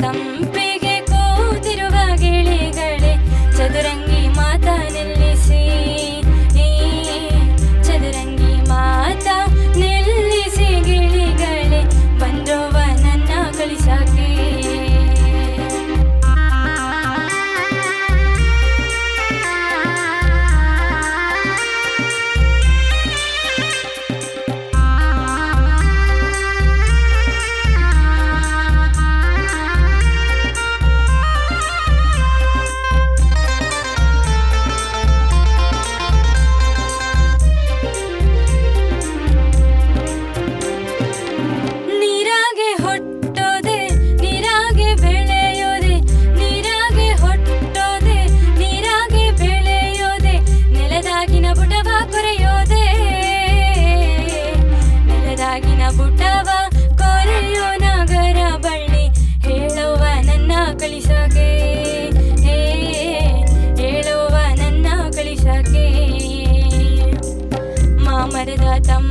ತಂಪಿಗೆ ಕೂತಿರುವ ಗಿಳಿಗಳೇ ಚದುರಂಗ అమరదాతం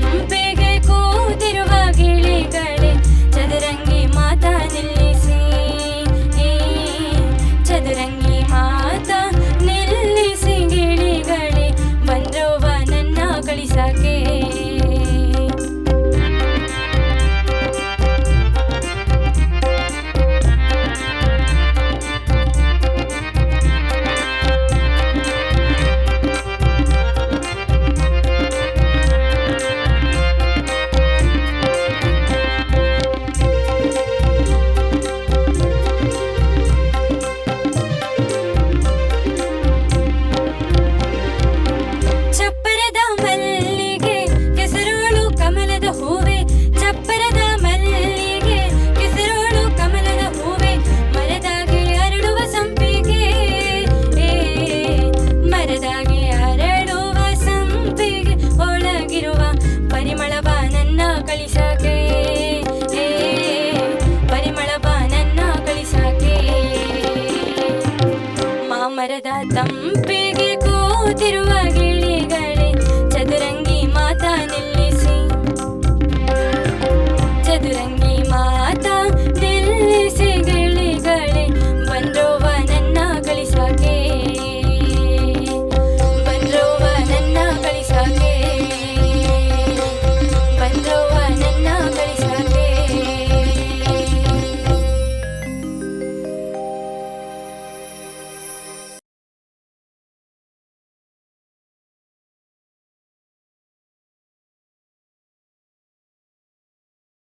தம்